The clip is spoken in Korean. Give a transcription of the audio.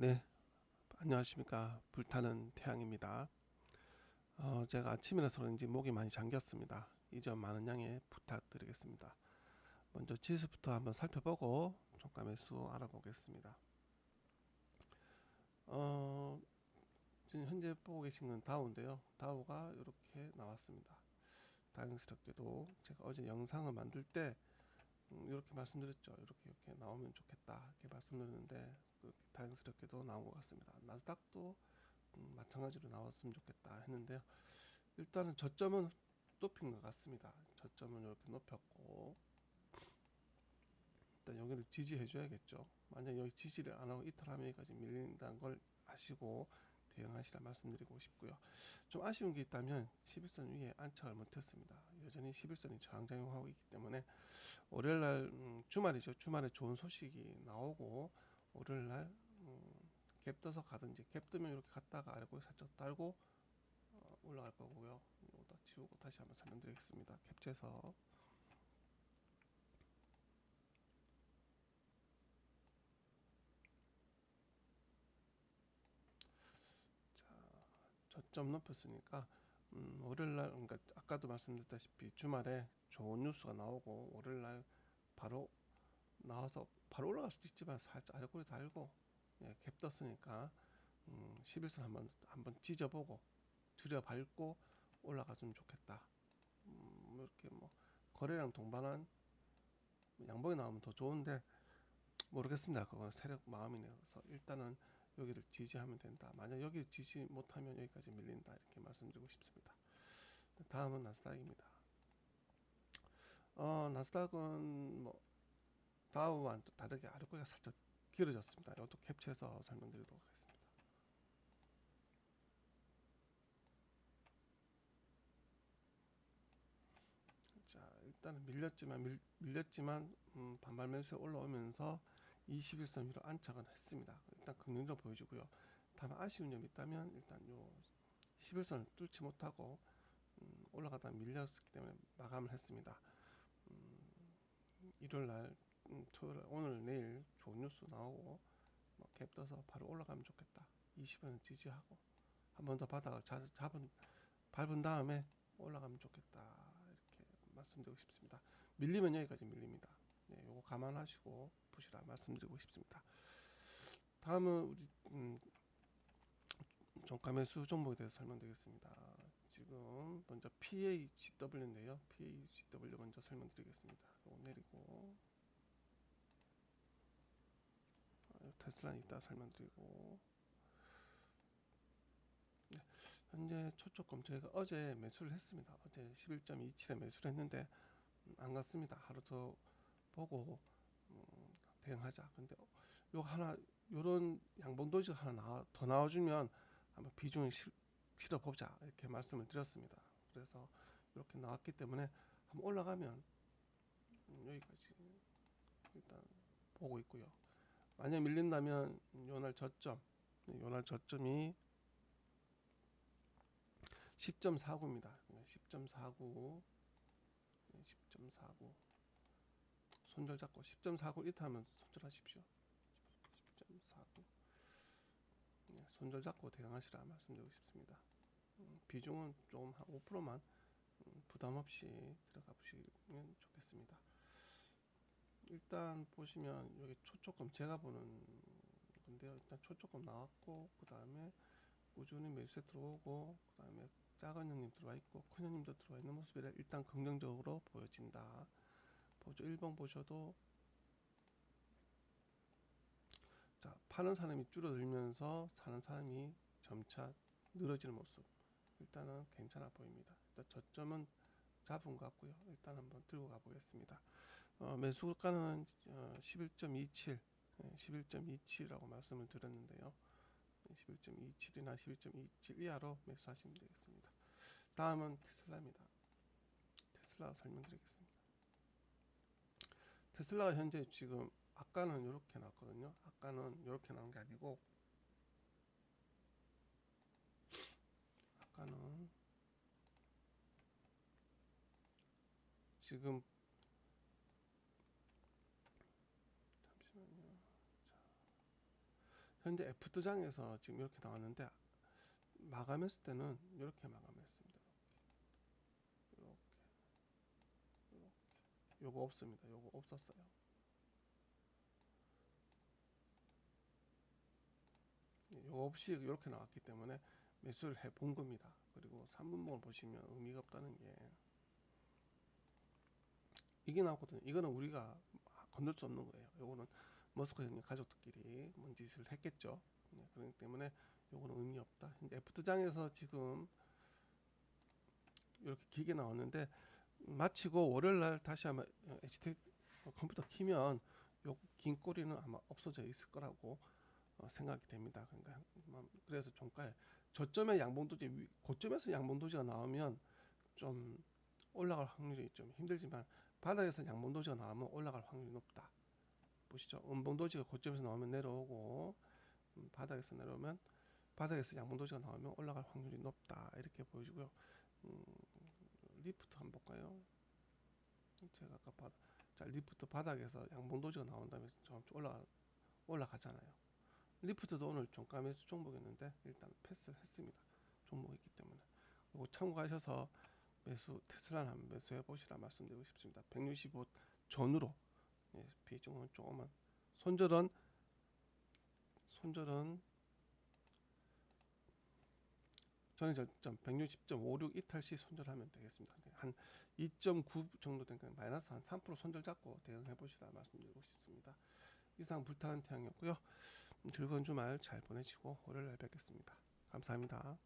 네, 안녕하십니까. 불타는 태양입니다. 어, 제가 아침이라서 그런지 목이 많이 잠겼습니다. 이 점 많은 양해 부탁드리겠습니다. 먼저 지수부터 한번 살펴보고 종가 매수 알아보겠습니다. 어, 지금 현재 보고 계신 건 다우인데요. 다우가 이렇게 나왔습니다. 다행스럽게도 제가 어제 영상을 만들 때 음, 이렇게 말씀드렸죠. 이렇게 이렇게 나오면 좋겠다 이렇게 말씀드렸는데 그 다행스럽게도 나온 것 같습니다. 나스닥도 음, 마찬가지로 나왔으면 좋겠다 했는데요. 일단은 저점은 높인 것 같습니다. 저점은 이렇게 높였고 일단 여기를 지지해 줘야겠죠. 만약 여기 지지를 안 하고 이탈하면 여기까지 밀린다는 걸 아시고 대응하시라 말씀드리고 싶고요. 좀 아쉬운 게 있다면 11선 위에 안착을 못했습니다. 여전히 11선이 저항작용하고 있기 때문에 월요일날 음, 주말이죠. 주말에 좋은 소식이 나오고 월요일날 음, 갭 떠서 가든지 갭 뜨면 이렇게 갔다가 아래고 살짝 달고 어, 올라갈 거고요. 이거 다 지우고 다시 한번 설명드리겠습니다. 캡처해서 저점 높였으니까 음, 월요일날 그러니까 아까도 말씀드렸다시피 주말에 좋은 뉴스가 나오고 월요일날 바로 나와서 바로 올라갈 수도 있지만 살짝 아래꼬리 달고 예, 갭 떴으니까 음, 11선 한번 한번 찢어보고 들여밟고 올라가주면 좋겠다. 음, 뭐 이렇게 뭐 거래량 동반한 양봉이 나오면 더 좋은데 모르겠습니다. 그건 세력 마음이라서 일단은 여기를 지지하면 된다. 만약 여기 지지 못하면 여기까지 밀린다 이렇게 말씀드리고 싶습니다. 다음은 나스닥입니다. 어, 나스닥은 뭐 다우와는 또 다르게 아래꼬리가 살짝 길어졌습니다. 이것도 캡처해서 설명드리도록 하겠습니다. 자, 일단은 밀렸지만 밀, 밀렸지만 음, 반발 매수에 올라오면서 21선 위로 안착은 했습니다. 일단 긍정적 보여주고요. 다만 아쉬운 점이 있다면 일단 요 11선을 뚫지 못하고 음, 올라가다 밀렸기 때문에 마감을 했습니다. 음, 일요일 날, 음, 토요일 날, 오늘 내일 좋은 뉴스 나오고 뭐갭 떠서 바로 올라가면 좋겠다. 20원 지지하고 한 번더 자, 잡은 밟은 다음에 올라가면 좋겠다. 이렇게 말씀드리고 싶습니다. 밀리면 여기까지 밀립니다. 네, 요거 감안하시고 보시라 말씀드리고 싶습니다. 다음은 우리 음, 종가 매수 종목에 대해서 설명드리겠습니다. 지금 먼저 PHW인데요. PHW 먼저 설명드리겠습니다. 요거 내리고 아, 테슬라는 이따 설명드리고 네, 현재 초조금 저희가 어제 매수를 했습니다. 어제 11.27에 매수를 했는데 음, 안 갔습니다. 하루 더 보고 음, 대응하자. 근데 요 하나 요런 양봉 도식 하나 나와, 더 나와주면 한번 비중을 실, 실어 보자 이렇게 말씀을 드렸습니다. 그래서 이렇게 나왔기 때문에 한번 올라가면 음, 여기까지 일단 보고 있고요. 만약 밀린다면 요날 저점, 네, 요날 저점이 10.49입니다. 10.49, 10.49. 손절 잡고 10.49 이탈하면 손절하십시오. 10.49 네, 손절 잡고 대응하시라 말씀드리고 싶습니다. 음, 비중은 좀 한 5%만 음, 부담 없이 들어가 보시면 좋겠습니다. 일단 보시면 여기 초조금 제가 보는 건데요. 일단 초조금 나왔고 그 다음에 꾸준히 매수세 들어오고 그 다음에 작은 형님 들어와 있고 큰 형님도 들어와 있는 모습이라 일단 긍정적으로 보여진다. 보죠. 1번 보셔도 자 파는 사람이 줄어들면서 사는 사람이 점차 늘어지는 모습 일단은 괜찮아 보입니다. 일단 저점은 잡은 것 같고요. 일단 한번 들고 가보겠습니다. 어, 매수가는 어, 11.27 네, 11.27이라고 말씀을 드렸는데요. 11.27이나 11.27 이하로 매수하시면 되겠습니다. 다음은 테슬라입니다. 테슬라 설명드리겠습니다. 테슬라가 현재 지금 아까는 이렇게 나왔거든요. 아까는 이렇게 나온 게 아니고 아까는 지금 잠시만요. 자, 현재 F두장에서 지금 이렇게 나왔는데 마감했을 때는 이렇게 마감했습니다. 이렇게, 이렇게, 요거 없습니다. 요거 없었어요. 예, 요거 없이 이렇게 나왔기 때문에 매수를 해 본 겁니다. 그리고 3분봉을 보시면 의미가 없다는 게 이게 나왔거든요. 이거는 우리가 건들 수 없는 거예요. 요거는 머스크 가족들끼리 뭔 짓을 했겠죠. 네, 그렇기 때문에 요거는 의미 없다. 근데 F투장에서 지금 이렇게 길게 나왔는데 마치고 월요일 날 다시 아마 HT 컴퓨터 키면 요 긴 꼬리는 아마 없어져 있을 거라고 어, 생각이 됩니다. 그러니까 음, 그래서 종가에 저점에 양봉도지 위- 고점에서 양봉도지가 나오면 좀 올라갈 확률이 좀 힘들지만 바닥에서 양봉도지가 나오면 올라갈 확률이 높다. 보시죠. 음봉도지가 고점에서 나오면 내려오고 음, 바닥에서 내려오면 바닥에서 양봉도지가 나오면 올라갈 확률이 높다. 이렇게 보여지고요. 음, 리프트 한번 볼까요? 제가 아까 바닥, 자 리프트 바닥에서 양봉도지가 나온 다음에 좀 올라가 올라가잖아요. 리프트도 오늘 종가 매수 종목이었는데 일단 패스를 했습니다. 종목이기 때문에 이거 참고하셔서 매수 테슬라는 한번 매수해 보시라 말씀드리고 싶습니다. 165 전으로 예, 비중은 조금만 손절은 손절은 저는 저점 160.56 이탈 시 손절하면 되겠습니다. 한 2.9 정도 되니까 마이너스 한 3% 손절 잡고 대응해 보시라 말씀드리고 싶습니다. 이상 불타는 태양이었고요. 즐거운 주말 잘 보내시고 월요일에 뵙겠습니다. 감사합니다.